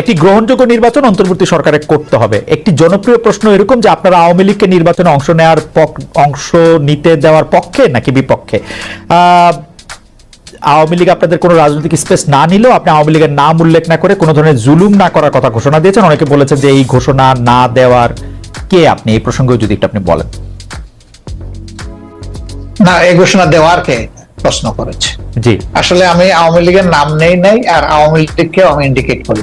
একটি গ্রহণযোগ্য নির্বাচন অন্তর্বর্তী সরকারে করতে হবে। একটি জনপ্রিয় প্রশ্ন এরকম যে আপনারা আওয়ামী লীগকে নির্বাচনে অংশ নেওয়ার অংশ নিতে দেওয়ার পক্ষে নাকি বিপক্ষে? আওয়ামী লীগ আপনাদের কোনো রাজনৈতিক স্পেস না নিলেও আপনি আওয়ামী লীগের নাম উল্লেখ না করে কোনো ধরনের জুলুম না করার কথা ঘোষণা দিয়েছেন। অনেকে বলেছেন যে এই ঘোষণা না দেওয়ার কে আপনি? এই প্রসঙ্গে যদি একটু আপনি বলেন। না এই ঘোষণা দেওয়ার কে প্রশ্ন করেছে? জি। আসলে আমি আওয়ামী লীগের নাম নেই নাই আর আওয়ামী লীগকেও আমি ইন্ডিকেট করি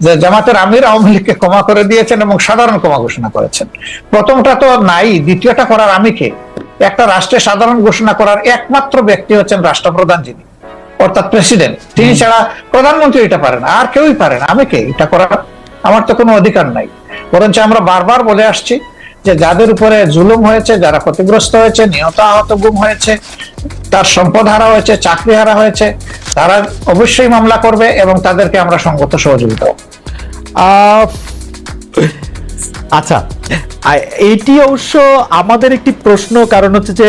যে জামাতের আমির আওয়ামী লীগকে ক্ষমা করে দিয়েছেন এবং সাধারণ ক্ষমা ঘোষণা করেছেন। প্রথমটা তো নাই দ্বিতীয়টা করার আমি কে? একটা রাষ্ট্রে সাধারণ ঘোষণা করার একমাত্র ব্যক্তি হচ্ছেন রাষ্ট্রপ্রধান যিনি অর্থাৎ প্রেসিডেন্ট। তিনি ছাড়া প্রধানমন্ত্রী এটা পারেন আর কেউই পারেন না। আমি কে? এটা করার আমার তো কোনো অধিকার নাই। বরঞ্চ আমরা বারবার বলে আসছি যে যাদের উপরে জুলুম হয়েছে, যারা ক্ষতিগ্রস্ত হয়েছে, নিহত আহত, গুম হয়েছে, তার সম্পদ হারা হয়েছে, চাকরি হারা হয়েছে, তারা অবশ্যই মামলা করবে এবং তাদেরকে আমরা সঙ্গত সহযোগিতা আচ্ছা এটি অবশ্য আমাদের একটি প্রশ্ন, কারণ হচ্ছে যে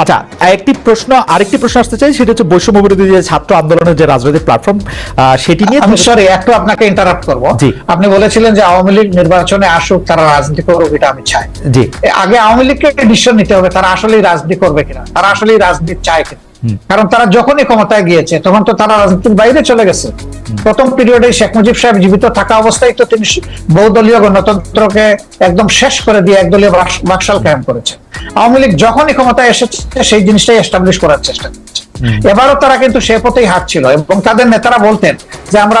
আচ্ছা একটি প্রশ্ন আরেকটি প্রশ্ন আসতে চাই সেটা হচ্ছে বৈষম্য বিরোধী যে ছাত্র আন্দোলনের যে রাজনৈতিক প্ল্যাটফর্ম সেটি নিয়ে আমি সরি একটু আপনাকে ইন্টারাপ্ট করব। আপনি বলেছিলেন যে আওয়ামী লীগ নির্বাচনে আসুক তারা রাজনীতি করুক এটা আমি চাই। জি। আগে আওয়ামী লীগকে ডিসিশন নিতে হবে তারা আসলেই রাজনীতি করবে কিনা তারা আসলেই রাজনীতি চায় কিনা। কারণ তারা যখনই ক্ষমতায় গিয়েছে তখন তো তারা রাজনীতির বাইরে চলে গেছে। প্রথম পিরিয়ডে শেখ মুজিব সাহেব জীবিত থাকা অবস্থায় তো তিনি বহুদলীয় গণতন্ত্রকে একদম শেষ করে দিয়ে একদলীয় বাক- বাকশাল কায়েম করেছে আওয়ামী লীগ যখনই ক্ষমতায় এসেছে সেই জিনিসটাই এস্টাবলিশ করার চেষ্টা করছে। এবারও তারা কিন্তু সে পথেই হাঁটছিল এবং তাদের নেতারা বলতেন যে আমরা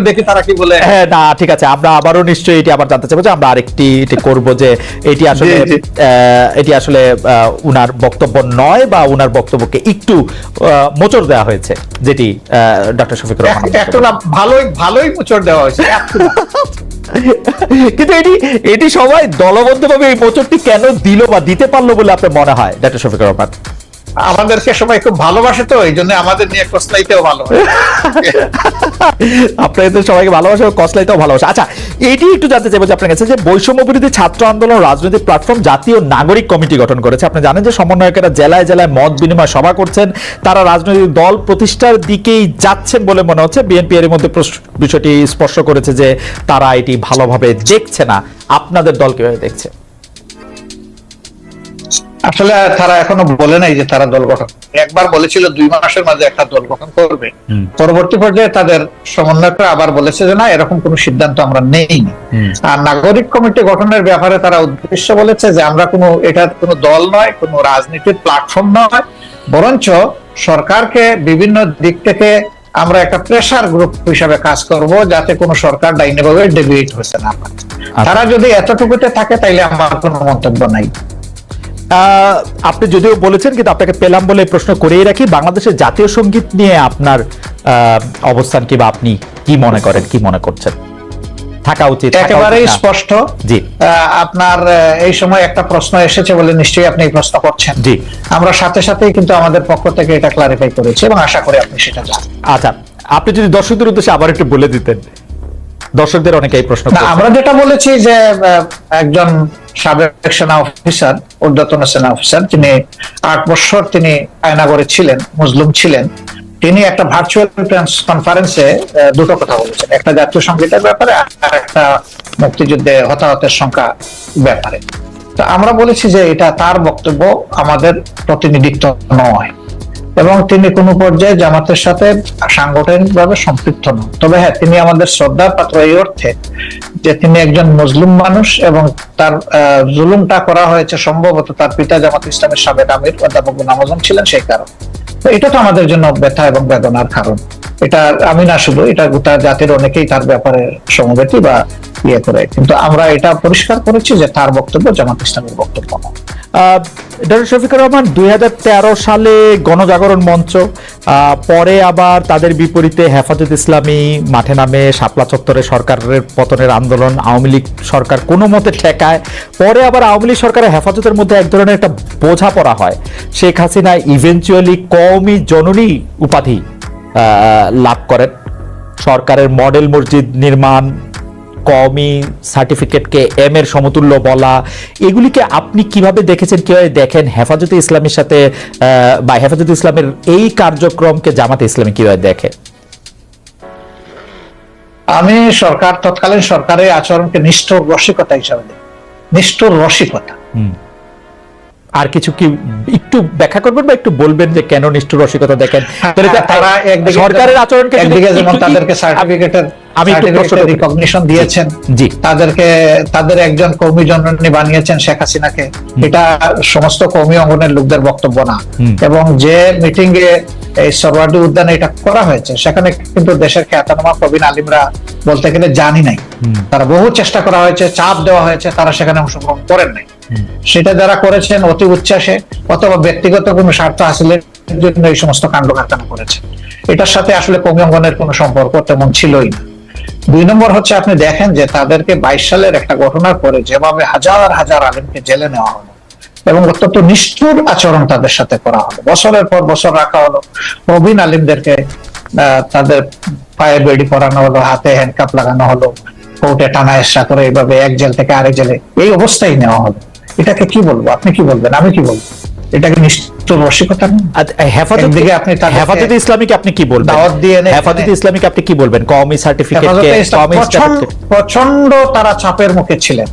দেখি তারা কি বলে। হ্যাঁ না ঠিক আছে আমরা আবারও নিশ্চয়ই এটি আবার জানতে চাইব যে আমরা আরেকটি এটি করব যে এটি আসলে এটি আসলে উনার বক্তব্য নয় বা উনার বক্তব্যকে একটু মোচড় দেওয়া হয়েছে যেটি ডক্টর শফিকুর রহমান এক- একটু না ভালোই ভালোই মুচড় দেওয়া হয়েছে কিন্তু এটি এটি সবাই দলবদ্ধভাবে এই মোচড়টি কেন দিল বা দিতে পারল বলে আপনার মনে হয় ডক্টর শফিকুর রহমান? আমাদেরকে সবাই খুব ভালোবাসে তো, এই জন্য আমাদের নিয়ে কসলাইতেও ভালো। আপনাদের তো সবাইকে ভালোবাসে কসলাইতেও ভালোবাসে। আচ্ছা এটি একটু জানতে চাইব যে আপনার কাছে যে বৈষম্য বিরোধী ছাত্র আন্দোলন রাজনৈতিক প্ল্যাটফর্ম জাতীয় নাগরিক কমিটি গঠন করেছে। আপনি জানেন যে সমন্বয়কেরা জেলায় জেলায় মত বিনিময় সভা করছেন, তারা রাজনৈতিক দল প্রতিষ্ঠার দিকেই যাচ্ছেন বলে মনে হচ্ছে। বিএনপি এর মধ্যে বিষয়টি স্পর্শ করেছে যে তারা এটি ভালোভাবে দেখছে না। আপনাদের দল কীভাবে দেখছে? আসলে তারা এখনও বলে নাই যে তারা দল গঠন একবার বলেছিল দুই মাসের মাঝে একটা দল গঠন করবে। পরবর্তী পর্যায়ে তাদের সমন্বয়করা আবার বলেছে যে না এরকম কোনো সিদ্ধান্ত আমরা হুম। আর নাগরিক কমিটি গঠনের ব্যাপারে তারা উদ্দেশ্য বলেছে যে আমরা কোনো এটা কোনো দল নয় কোনো রাজনীতির প্ল্যাটফর্ম নয়। বরঞ্চ সরকারকে বিভিন্ন দিক থেকে আমরা একটা প্রেসার গ্রুপ হিসাবে কাজ করব যাতে কোনো সরকার ডাইনিভাবে ডেবিট হয়েছে না তারা যদি এতটুকুতে থাকে তাইলে আমার কোনো মন্তব্য নাই। আপনি যদিও বলেছেন কিন্তু আপনাকে পেলাম বলে প্রশ্ন করেই রাখি। বাংলাদেশের জাতীয় সংগীত নিয়ে আপনার অবস্থান কি বা আপনি কি মনে করেন কি মনে করছেন? থাকা উচিত একেবারেই স্পষ্ট। জি। আপনার এই সময় একটা প্রশ্ন এসেছে বলে নিশ্চয়ই আপনি এই প্রশ্ন করছেন। জি। আমরা সাথে সাথেই কিন্তু আমাদের পক্ষ থেকে এটা ক্লারিফাই করেছি এবং আশা করি আপনি সেটা জানেন। আচ্ছা আপনি যদি দর্শকদের উদ্দেশ্যে আবার একটু বলে দিতেন। দর্শকদের অনেকে এই প্রশ্ন আমরা যেটা বলেছি যে একজন সাবেক সেনা অফিসার, ঊর্ধ্বতন সেনা অফিসার, তিনি আট বছর তিনি আয়নাগরে ছিলেন মুসলিম ছিলেন। তিনি একটা ভার্চুয়াল কনফারেন্সে দুটো কথা বলেছেন। একটা জাতীয় সংগীতের ব্যাপারে আর একটা মুক্তিযুদ্ধে হতাহতের সংখ্যা ব্যাপারে। তো আমরা বলেছি যে এটা তার বক্তব্য, আমাদের প্রতিনিধিত্ব নয়। এবং তিনি কোনো পর্যায়ে জামাতের সাথে সাংগঠনিকভাবে সম্পৃক্ত নন। তবে হ্যাঁ তিনি আমাদের শ্রদ্ধার পাত্র এই অর্থে যে তিনি একজন মুসলিম মানুষ এবং তার জুলুমটা করা হয়েছে সম্ভবত তার পিতা জামাত ইসলামের সাবেক আমির অধ্যাপক আজম ছিলেন সেই কারণ। এটা তো আমাদের জন্য ব্যথা এবং বেদনার কারণ। এটা আমি না শুধু এটা গোটা জাতির অনেকেই তার ব্যাপারে সমবেতি বা ইয়ে করে। কিন্তু আমরা এটা পরিষ্কার করেছি যে তার বক্তব্য জামাত ইসলামের বক্তব্য আহ, ডক্টর শফিকুর রহমান, দুই হাজার তেরো সালে গণজাগরণ মঞ্চ পরে আবার তাদের বিপরীতে হেফাজত ইসলামী মাঠে নামে শাপলা চত্বরে সরকারের পতনের আন্দোলন, আওয়ামী লীগ সরকার কোনো মতে ঠেকায়। পরে আবার আওয়ামী লীগ সরকারের হেফাজতের মধ্যে এক ধরনের একটা বোঝা পড়া হয়। শেখ হাসিনা ইভেনচুয়ালি কওমি জননী উপাধি লাভ করেন। সরকারের মডেল মসজিদ নির্মাণ কমি সার্টিফিকেটকে এম এর সমতুল্য বলা। এগুলিকে আপনি কীভাবে দেখেছেন কীভাবে দেখেন? হেফাজতে ইসলামের সাথে বা হেফাজতে ইসলামের এই কার্যক্রমকে জামাতে ইসলামী কীভাবে দেখে? আমি সরকার তৎকালীন সরকারের আচরণকে নিষ্ঠুর রসিকতা হিসাবে দেখি। নিষ্ঠুর রসিকতা। আর কিছু কি একটু ব্যাখ্যা করবেন বা একটু বলবেন যে কেন নিষ্ঠুর রসিকতা দেখেন? তারা একদিকে সরকারের আচরণকে একদিকে যেমন তাদেরকে সার্টিফিকেটের আমি একটু প্রশ্ন রিকগনিশন দিয়েছেন। জি। তাদেরকে তাদের একজন কর্মী জননী বানিয়েছেন শেখ হাসিনাকে। এটা সমস্ত কর্মী অঙ্গনের লোকদের বক্তব্য না। এবং যে মিটিং এ এই সরওয়ার্ডি উদ্যানে এটা করা হয়েছে সেখানে কিন্তু দেশের খ্যাতনামা প্রবীণ আলিমরা বলতে গেলে জানি নাই। তারা বহু চেষ্টা করা হয়েছে চাপ দেওয়া হয়েছে তারা সেখানে অংশগ্রহণ করেন নাই। সেটা যারা করেছেন অতি উচ্ছ্বাসে অথবা ব্যক্তিগত কোনো স্বার্থ হাসিলের জন্য এই সমস্ত কাণ্ড কারখানা করেছে। এটার সাথে আসলে কমি অঙ্গনের কোনো সম্পর্ক তেমন ছিলই না। দুই নম্বর হচ্ছে আপনি দেখেন যে তাদেরকে বাইশ সালের একটা ঘটনার পরে যেভাবে হাজার হাজার আলিমকে জেলে নেওয়া হলো এবং অত্যন্ত নিষ্ঠুর আচরণ তাদের সাথে করা হলো। বছরের পর বছর রাখা হলো। প্রবীণ আলিমদেরকে তাদের পায়ে বেড়ি পরানো হলো, হাতে হ্যান্ডকাপ লাগানো হলো, কোর্টে টানা এসা করে এইভাবে এক জেল থেকে আরেক জেলে এই অবস্থায় নেওয়া হলো। এটাকে কি বলব? আপনি কি বলবেন? আমি কি বলব? এটাকে নিষ্ঠুর একটু রসিকতা হেফাজত একদিকে আপনি হেফাজতে ইসলামীকে আপনি কি বলবেন? দাওয়াত দিয়ে হেফাজতে ইসলামীকে আপনি কি বলবেন? কওমি সার্টিফিকেট হেফাজতে কে ইসলাম কওমি প্রচণ্ড তারা চাপের মুখে ছিলেন।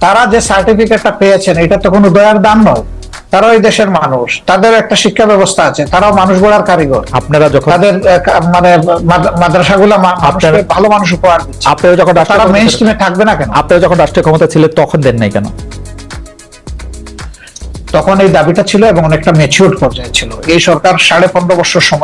তারা যে সার্টিফিকেটটা পেয়েছেন এটা তো কোনো দয়ার দান নয়। তারা ওই দেশের মানুষ। তাদের একটা শিক্ষা ব্যবস্থা আছে। তারাও মানুষ গড়ার কারিগর। আপনারা যখন তাদের মানে মাদ- মাদ্রাসাগুলো মানুষকে আপনারা- ভালো মানুষ উপহার আপনারা যখন তারা মেইন স্ট্রিমে থাকবে না কেন? আপনারা যখন রাষ্ট্রীয় ক্ষমতা ছিলেন তখন দেন নাই কেন? তখন এই দাবিটা ছিল এবং অনেকটা ম্যাচিওর পর্যায়ে ছিল। এই সরকার সাড়ে পনেরো বছর সময়